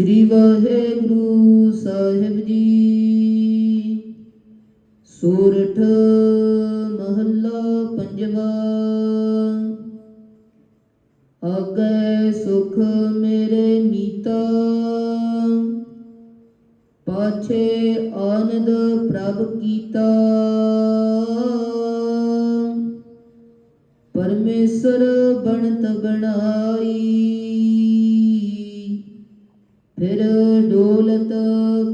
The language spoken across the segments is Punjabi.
ਸ੍ਰੀ ਵਾਹਿਗੁਰੂ ਸਾਹਿਬ ਜੀ। ਸੂਰਠ ਮਹੱਲਾ ਪੰਜਵਾ। ਆਗੈ ਸੁਖ ਮੇਰੇ ਮੀਤਾ। ਪਾਛੇ ਆਨੰਦ ਪ੍ਰਭ ਕੀਤਾ। ਪਰਮੇਸ਼ਰ ਬਣਤ ਬਣਾਈ। ਫਿਰ ਡੋਲਤ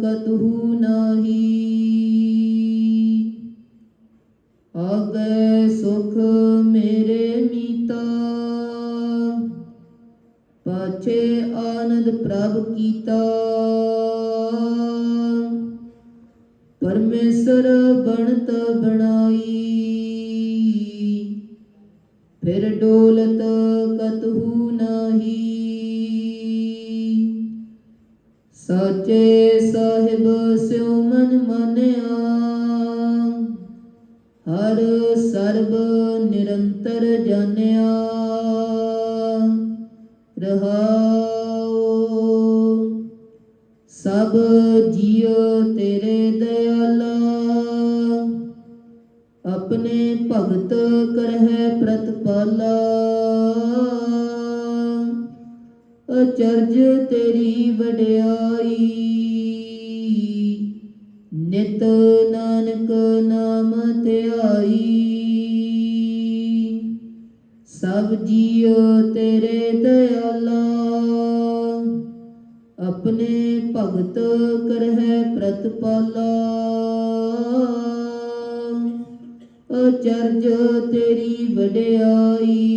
ਕਤਹੂ ਨਾਹੀ। ਆਗੈ ਸੁਖ ਮੇਰੇ ਮੀਤਾ। ਪਾਛੇ ਆਨੰਦ ਪ੍ਰਭ ਕੀਤਾ। ਪਰਮੇਸ਼ਰ ਬਣਤ ਬਣਾਈ। ਫਿਰ ਡੋਲਤ ਕਤਹੂ ਸਾਚੇ ਸਾਹਿਬ ਸਿਉ ਮਨ ਮਾਨਿਆ। ਹਰ ਸਰਬ ਨਿਰੰਤਰ ਜਾਣਿਆ। ਰਹਾਉ, ਸਭ ਜੀਉ ਤੇਰੇ ਦਇਆਲਾ। ਆਪਣੇ ਭਗਤ ਕਰਹਿ ਪ੍ਰਤਪਾਲਾ। ਅਚਰਜ ਤੇਰੀ ਵਡਿਆਈ। ਨਿਤ ਨਾਨਕ ਨਾਮ ਧਿਆਈ ਸਭ ਜੀਉ ਤੇਰੇ ਦਇਆਲਾ। ਆਪਣੇ ਭਗਤ ਕਰਹਿ ਪ੍ਰਤਪਾਲਾ। ਅਚਰਜ ਤੇਰੀ ਵਡਿਆਈ।